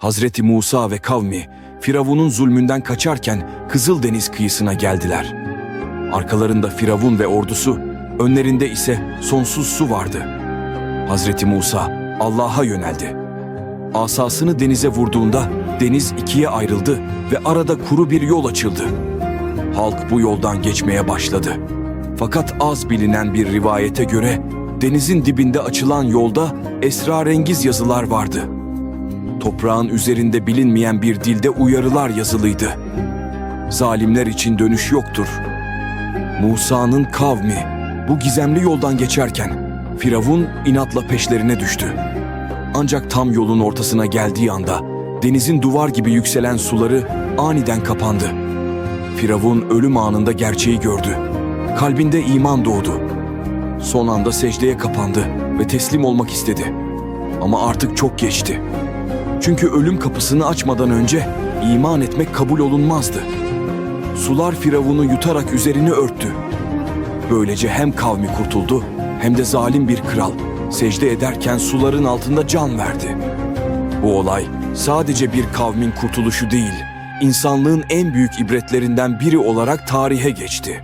Hazreti Musa ve kavmi Firavun'un zulmünden kaçarken Kızıldeniz kıyısına geldiler. Arkalarında Firavun ve ordusu, önlerinde ise sonsuz su vardı. Hazreti Musa Allah'a yöneldi. Asasını denize vurduğunda deniz ikiye ayrıldı ve arada kuru bir yol açıldı. Halk bu yoldan geçmeye başladı. Fakat az bilinen bir rivayete göre denizin dibinde açılan yolda esrarengiz yazılar vardı. Toprağın üzerinde bilinmeyen bir dilde uyarılar yazılıydı. Zalimler için dönüş yoktur. Musa'nın kavmi bu gizemli yoldan geçerken Firavun inatla peşlerine düştü. Ancak tam yolun ortasına geldiği anda denizin duvar gibi yükselen suları aniden kapandı. Firavun ölüm anında gerçeği gördü. Kalbinde iman doğdu. Son anda secdeye kapandı ve teslim olmak istedi. Ama artık çok geçti. Çünkü ölüm kapısını açmadan önce iman etmek kabul olunmazdı. Sular Firavun'u yutarak üzerini örttü. Böylece hem kavmi kurtuldu hem de zalim bir kral secde ederken suların altında can verdi. Bu olay sadece bir kavmin kurtuluşu değil, insanlığın en büyük ibretlerinden biri olarak tarihe geçti.